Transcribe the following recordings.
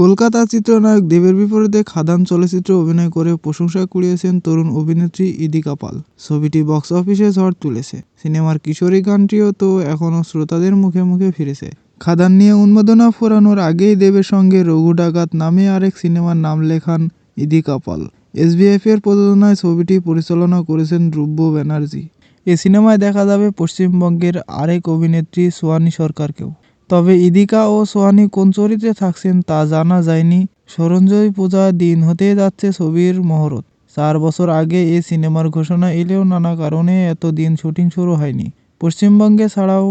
কলকাতা চিত্রনায়ক দেবের বিপরীতে খাদান চলচ্চিত্রে অভিনয় করে প্রশংসা কুড়িয়েছেন তরুণ অভিনেত্রী ইদিকা পাল ছবিটি বক্স অফিসে ঝড় তুলেছে। সিনেমার কিশোরী গানটিও তো এখনও শ্রোতাদের মুখে মুখে ফিরেছে। খাদান নিয়ে উন্মাদনা ফোরানোর আগেই দেবের সঙ্গে রঘু ডাকাত নামে আরেক সিনেমার নাম লেখান ইদিকা পাল এসবিএফ এর প্রযোজনায় ছবিটি পরিচালনা করেছেন ধ্রুব ব্যানার্জি। এ সিনেমায় দেখা যাবে পশ্চিমবঙ্গের আরেক অভিনেত্রী সোয়ানি সরকারকেও। তবে ইদিকা ও সোহানি কোন চরিত্রে থাকছেন তা জানা যায়নি। সরঞ্জয় পূজা দিন হতে যাচ্ছে ছবির মহরত। চার বছর আগে এ সিনেমার ঘোষণা এলেও নানা কারণে এত দিন শুটিং শুরু হয়নি। পশ্চিমবঙ্গে ছাড়াও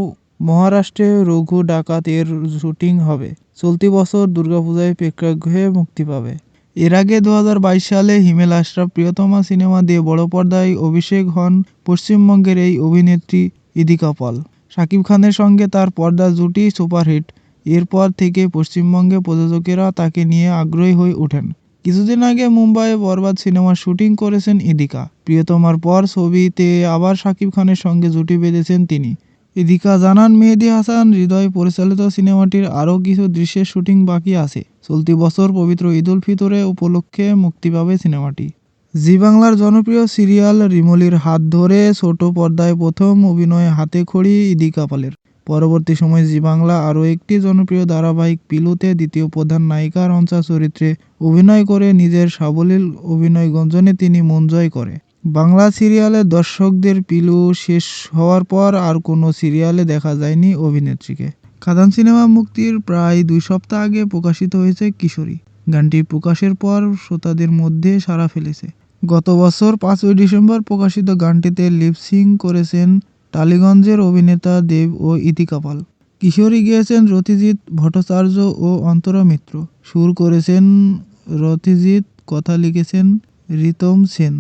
মহারাষ্ট্রে রঘু ডাকাত এর শুটিং হবে। চলতি বছর দুর্গাপূজায় প্রেক্ষাগৃহে মুক্তি পাবে। এর আগে দু হাজার বাইশ সালে হিমেল আশরাফ প্রিয়তমা সিনেমা দিয়ে বড় পর্দায় অভিষেক হন পশ্চিমবঙ্গের এই অভিনেত্রী ইদিকা পাল। শাকিব খানের সঙ্গে তার পর্দা জুটি সুপারহিট। এরপর থেকে পশ্চিমবঙ্গে প্রযোজকেরা তাকে নিয়ে আগ্রহী হয়ে ওঠেন। কিছুদিন আগে মুম্বাইয়ে বরবাদ সিনেমার শুটিং করেছেন ইদিকা। প্রিয়তমার পর ছবিতে আবার শাকিব খানের সঙ্গে জুটি বেঁধেছেন তিনি। ইদিকা জানান, মেহেদি হাসান হৃদয় পরিচালিত সিনেমাটির আরও কিছু দৃশ্যের শুটিং বাকি আছে। চলতি বছর পবিত্র ঈদুল ফিতরে উপলক্ষে মুক্তি পাবে সিনেমাটি। জি বাংলার জনপ্রিয় সিরিয়াল রিমলির হাত ধরে ছোট পর্দায় প্রথম অভিনয়ে হাতে খড়ি ইদিকা পালের পরবর্তী সময়ে জি বাংলা আরও একটি জনপ্রিয় ধারাবাহিক পিলুতে দ্বিতীয় প্রধান নায়িকা রঞ্চা চরিত্রে অভিনয় করে নিজের সাবলীল অভিনয় গঞ্জনে তিনি মন জয় করে। বাংলা সিরিয়ালে দর্শকদের পিলু শেষ হওয়ার পর আর কোনো সিরিয়ালে দেখা যায়নি অভিনেত্রীকে। খাদান সিনেমা মুক্তির প্রায় দুই সপ্তাহ আগে প্রকাশিত হয়েছে কিশোরী। গানটি প্রকাশের পর শ্রোতাদের মধ্যে সাড়া ফেলেছে। গত বছর পাঁচই ডিসেম্বর প্রকাশিত গানটিতে লিপসিং করেছেন টালিগঞ্জের অভিনেতা দেব ও ইতিকা পাল কিশোরী গেয়েছেন রতিজিৎ ভট্টাচার্য ও অন্তরা মিত্র। সুর করেছেন রতিজিৎ কথা লিখেছেন রিতম সেন।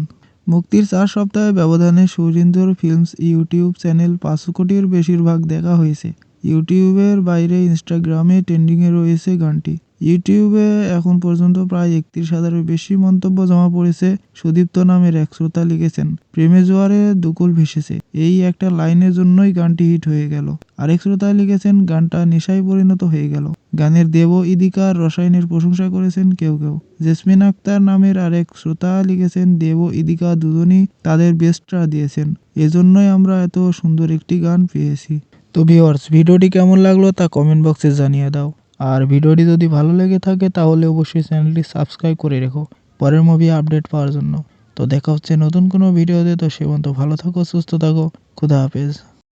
মুক্তির চার সপ্তাহে ব্যবধানে সুরিন্দর ফিল্মস ইউটিউব চ্যানেল পাঁচ কোটির বেশিরভাগ দেখা হয়েছে। ইউটিউবের বাইরে ইনস্টাগ্রামে ট্রেন্ডিংয়ে রয়েছে গানটি। ইউটিউবে এখন পর্যন্ত প্রায় একত্রিশ হাজারের বেশি মন্তব্য জমা পড়েছে সুদীপ্ত নামের এক শ্রোতা লিখেছেন প্রেমে জোয়ারে দুকুল ভেসেছে, এই একটা লাইনের জন্যই গানটি হিট হয়ে গেল। আরেক শ্রোতা লিখেছেন, গানটা নেশায় পরিণত হয়ে গেল। গানের দেব ইদিকার রসায়নের প্রশংসা করেছেন কেউ কেউ। জেসমিন আক্তার নামের আরেক শ্রোতা লিখেছেন, দেব ইদিকা দুজনই তাদের বেস্টটা দিয়েছেন, এজন্যই আমরা এত সুন্দর একটি গান পেয়েছি। তো ভিওয়ার্স ভিডিওটি কেমন লাগল তা কমেন্ট বক্সে জানিয়ে দাও। আর ভিডিওটি যদি ভালো লেগে থাকে তাহলে অবশ্যই চ্যানেলটি সাবস্ক্রাইব করে রেখো। পরের মুভি আপডেট পাওয়ার জন্য। তো দেখা হচ্ছে নতুন কোনো ভিডিওতে। তো সে পর্যন্ত ভালো থাকো, সুস্থ থাকো। খুদা হাফেজ।